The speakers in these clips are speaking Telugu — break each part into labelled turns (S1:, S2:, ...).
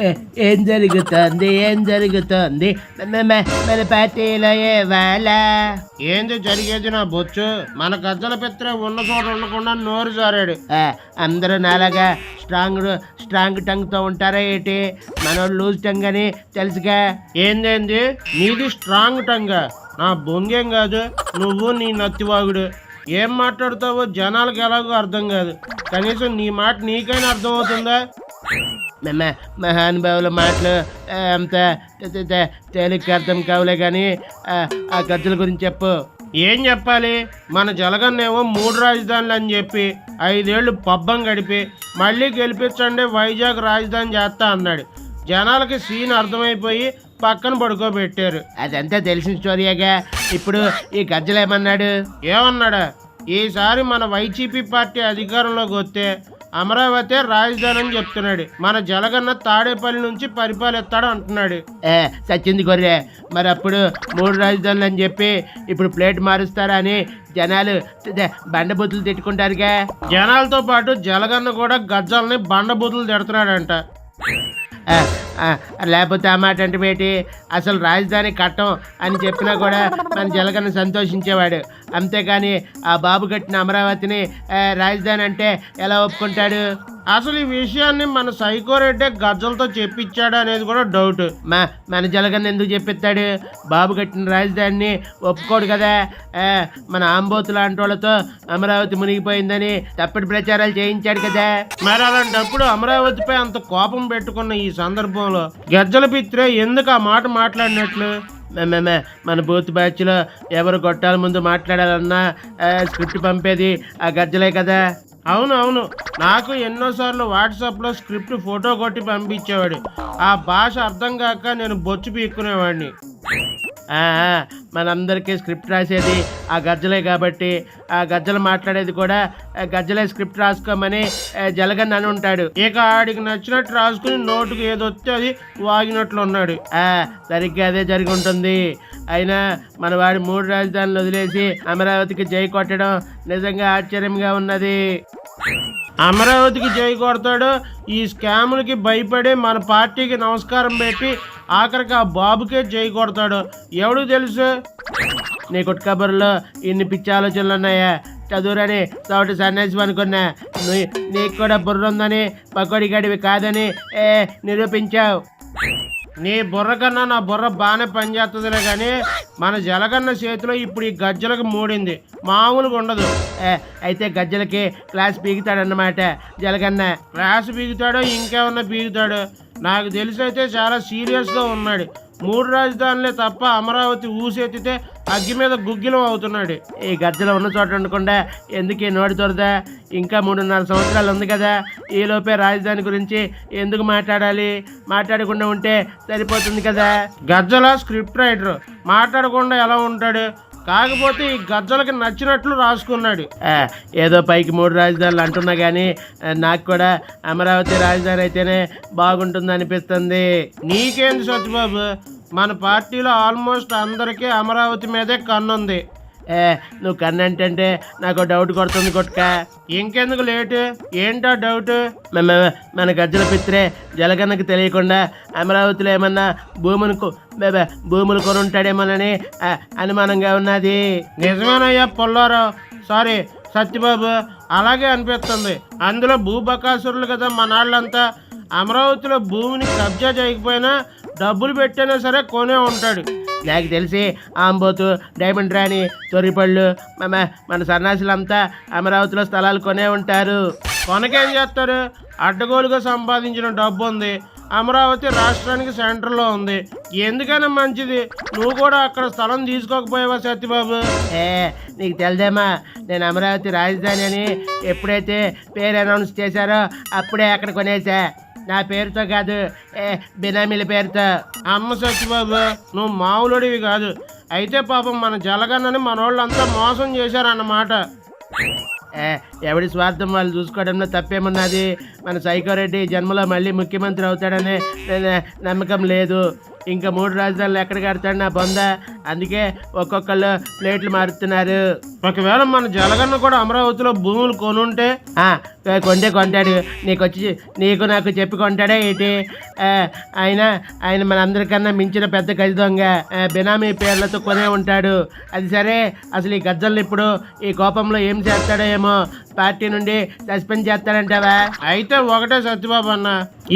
S1: ఏ- జరుగుతోంది ఏం జరుగుతోంది? మన పార్టీలో ఇవాళ
S2: ఏంది జరిగేది నా బొచ్చు? మన గజ్జల పిత్ర ఉన్న చోట ఉండకుండా నోరు జారాడు.
S1: అందరూ నాలాగా స్ట్రాంగ్ స్ట్రాంగ్ టంగ్తో ఉంటారా ఏంటి? మనోడు లూజ్ టంగ్ అని తెలుసుగా?
S2: ఏందేంది నీది స్ట్రాంగ్ టంగ్. నా బొంగేం కాదు నువ్వు నీ నత్తివాగుడు. ఏం మాట్లాడుతావో జనాలకు ఎలాగో అర్థం కాదు. కనీసం నీ మాట నీకైనా అర్థం అవుతుందా
S1: మ- మహానుభావుల మాటలు అంత తేలిక అర్థం కావులే కానీ ఆ, ఆ ఖర్చుల గురించి చెప్పు.
S2: ఏం చెప్పాలి? మన జలగన్నేమో మూడు రాజధానులు అని చెప్పి ఐదేళ్ళు పబ్బం గడిపి మళ్ళీ గెలిపించండి వైజాగ్ రాజధాని చేస్తా అన్నాడు. జనాలకి సీన్ అర్థమైపోయి పక్కన పడుకోబెట్టారు.
S1: అదంతా తెలిసిన స్టోరీగా ఇప్పుడు ఈ గజ్జలేమన్నాడు? ఏమన్నాడు
S2: ఏమన్నాడా? ఈసారి మన వైసీపీ పార్టీ అధికారంలోకి వస్తే అమరావతి రాజధాని అని చెప్తున్నాడు. మన జలగన్న తాడేపల్లి నుంచి పరిపాలిస్తాడు అంటున్నాడు.
S1: ఏ, సచ్చింది గొర్రె. మరి అప్పుడు మూడు రాజధానులు అని చెప్పి ఇప్పుడు ప్లేట్ మారుస్తారా అని జనాలు బండబూతులు తిట్టుకుంటారుగా.
S2: జనాలతో పాటు జలగన్న కూడా గజ్జల్ని బండబూతులు తిడుతున్నాడంట.
S1: లేకపోతే ఆ మాట అంటే ఏంటి? అసలు రాజధాని కట్టం అని చెప్పినా కూడా మన జలగన్న సంతోషించేవాడు. అంతేకాని ఆ బాబు కట్టిన అమరావతిని రాజధాని అంటే ఎలా ఒప్పుకుంటాడు?
S2: అసలు ఈ విషయాన్ని మన సైకోరెడ్డి గజ్జలతో చెప్పించాడు అనేది కూడా డౌట్
S1: మా మన జలగన్న ఎందుకు చెప్పిస్తాడు? బాబు కట్టిన రాజధానిని ఒప్పుకోడు కదా. మన ఆంబోతు లాంటి వాళ్ళతో అమరావతి మునిగిపోయిందని తప్పుడు ప్రచారాలు చేయించాడు కదా.
S2: మరి అలాంటప్పుడు అమరావతిపై అంత కోపం పెట్టుకున్న ఈ సందర్భంలో గజ్జల పిత్రే ఎందుకు ఆ మాట మాట్లాడినట్లు?
S1: మేమే మన బూత్ బ్యాచ్లో ఎవరు కొట్టాల ముందు మాట్లాడాలన్నా స్క్రిప్ట్ పంపేది ఆ గజ్జలే కదా.
S2: అవును అవును. నాకు ఎన్నోసార్లు వాట్సాప్లో స్క్రిప్ట్ ఫోటో కొట్టి పంపించేవాడు. ఆ భాష అర్థం కాక నేను బొచ్చు పీక్కునేవాడిని.
S1: మనందరికీ స్క్రిప్ట్ రాసేది ఆ గజ్జలే కాబట్టి ఆ గజ్జలు మాట్లాడేది కూడా గజ్జలే స్క్రిప్ట్ రాసుకోమని జలగన్ అని ఉంటాడు.
S2: ఇక ఆడికి నచ్చినట్టు రాసుకుని నోటుకు ఏదొస్తే అది వాగినట్లు ఉన్నాడు.
S1: ఆ, సరిగ్గా అదే జరిగి ఉంటుంది. అయినా మన వాడి మూడు రాజధానులు వదిలేసి అమరావతికి జై కొట్టడం నిజంగా ఆశ్చర్యంగా ఉన్నది.
S2: అమరావతికి జై కొడతాడు ఈ స్కాములకి భయపడి మన పార్టీకి నమస్కారం పెట్టి ఆఖరికి ఆ బాబుకే చేయి కొడతాడు. ఎవడు తెలుసు?
S1: నీ కుట్కబుర్లో ఇన్ని పిచ్చి ఆలోచనలు ఉన్నాయా? చదువురని తోటి సన్యాసి అనుకున్నా నీ- నీకు కూడా బుర్ర ఉందని పకోడి గడివి కాదని ఏ నిరూపించావు.
S2: నీ బుర్ర కన్నా నా బుర్ర బాగానే పనిచేస్తుందిలే కానీ మన జలగన్న చేతిలో ఇప్పుడు ఈ గజ్జలకు మూడింది. మామూలుగా ఉండదు.
S1: ఏ, అయితే గజ్జలకి క్లాస్ పీకుతాడన్నమాట జలగన్న.
S2: క్లాస్ పీగుతాడో ఇంకేమన్నా పీగుతాడో? నాకు తెలిసి అయితే చాలా సీరియస్గా ఉన్నాడు. మూడు రాజధానులే తప్ప అమరావతి ఊసెత్తితే అగ్గి మీద గుగ్గిలం అవుతున్నాడు.
S1: ఈ గద్దెలో ఉన్న చోట ఉండకుండా ఎందుకు ఈ నోటి తొరదా ఇంకా మూడున్నర సంవత్సరాలు ఉంది కదా. ఈ లోపే రాజధాని గురించి ఎందుకు మాట్లాడాలి? మాట్లాడకుండా ఉంటే సరిపోతుంది కదా.
S2: గజ్జల స్క్రిప్ట్ రైటర్ మాట్లాడకుండా ఎలా ఉంటాడు? కాకపోతే ఈ గజ్జలకి నచ్చినట్లు రాసుకున్నాడు.
S1: ఏదో పైకి మూడు రాజధానులు అంటున్నా కానీ నాకు కూడా అమరావతి రాజధాని అయితేనే బాగుంటుంది అనిపిస్తుంది.
S2: నీకేంది సత్యబాబు? మన పార్టీలో ఆల్మోస్ట్ అందరికీ అమరావతి మీదే కన్నుంది.
S1: ఏ, నువ్వు కన్నంటే నాకు డౌట్ కొడుతుంది కొట్టుక
S2: ఇంకెందుకు లేటు ఏంటో డౌట్
S1: మన గజ్జల పిత్రే జలగన్నకు తెలియకుండా అమరావతిలో ఏమన్నా భూములు భూములు కొనుంటాడేమోనని అనుమానంగా ఉన్నది.
S2: నిజమేనయ్యా పొల్లారావు సారీ సత్యబాబు అలాగే అనిపిస్తుంది. అందులో భూబకాసురులు కదా మనాళ్ళంతా. అమరావతిలో భూమిని కబ్జా చేయకపోయినా డబ్బులు పెట్టైనా సరే కొనే ఉంటాడు.
S1: నాకు తెలిసి ఆంబోతు డైమండ్ రాణి తొరిపళ్ళు మన మన సన్నాసులంతా అమరావతిలో స్థలాలు కొనే ఉంటారు.
S2: కొనకేం చేస్తారు? అడ్డగోలుగా సంపాదించిన డబ్బు ఉంది. అమరావతి రాష్ట్రానికి సెంటర్లో ఉంది. ఎందుకైనా మంచిది. నువ్వు కూడా అక్కడ స్థలం తీసుకోకపోయావా సత్యబాబు?
S1: ఏ నీకు తెలుదేమా? నేను అమరావతి రాజధాని అని ఎప్పుడైతే పేరు అనౌన్స్ చేశారో అప్పుడే అక్కడ కొనేసా నా పేరుతో కాదు. ఏ బినామీల పేరుతో.
S2: అమ్మ సత్యబాబు నువ్వు మామూలుడివి కాదు. అయితే పాపం మన జలగన్నని మన వాళ్ళంతా మోసం చేశారన్నమాట.
S1: ఏ, ఎవడి స్వార్థం వాళ్ళు చూసుకోవడంలో తప్పేమున్నది? మన సైకోరెడ్డి జన్మలో మళ్ళీ ముఖ్యమంత్రి అవుతాడనే నమ్మకం లేదు. ఇంకా మూడు రాజధానులు ఎక్కడ కడతాడు నా బొంద? అందుకే ఒక్కొక్కళ్ళు ప్లేట్లు మారుతున్నారు.
S2: ఒకవేళ మన జలగన్న కూడా అమరావతిలో భూములు కొనుంటే
S1: కొంటే కొంటాడు. నీకు వచ్చి నీకు నాకు చెప్పి కొంటాడే ఏంటి? ఆయన ఆయన మనందరికన్నా మించిన పెద్ద గది దొంగ బినామీ పేర్లతో కొనే ఉంటాడు. అది సరే అసలు ఈ గజ్జల్ని ఇప్పుడు ఈ కోపంలో ఏం చేస్తాడో ఏమో పార్టీ నుండి సస్పెండ్ చేస్తాడంటావా?
S2: అయితే ఒకటే సత్యబాబు అన్న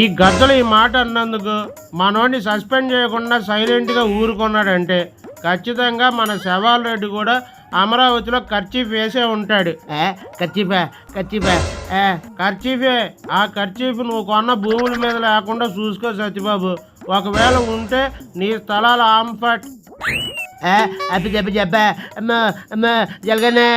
S2: ఈ గద్దలు ఈ మాట అన్నందుకు మనోడిని సస్పెండ్ చేయకుండా సైలెంట్గా ఊరుకున్నాడంటే ఖచ్చితంగా మన శవాల్ రెడ్డి కూడా అమరావతిలో ఖర్చీఫ్ వేసే ఉంటాడు.
S1: ఆ, కచ్చిపా కచ్చిపా
S2: ఖర్చీఫే? ఆ ఖర్చీఫ్ నువ్వు కొన్న భూముల మీద లేకుండా చూసుకో సత్యబాబు. ఒకవేళ ఉంటే నీ స్థలాల ఆంఫట్
S1: ఆ, అప్పి చెప్పి చెప్పా. అమ్మ అమ్మ జలగనే.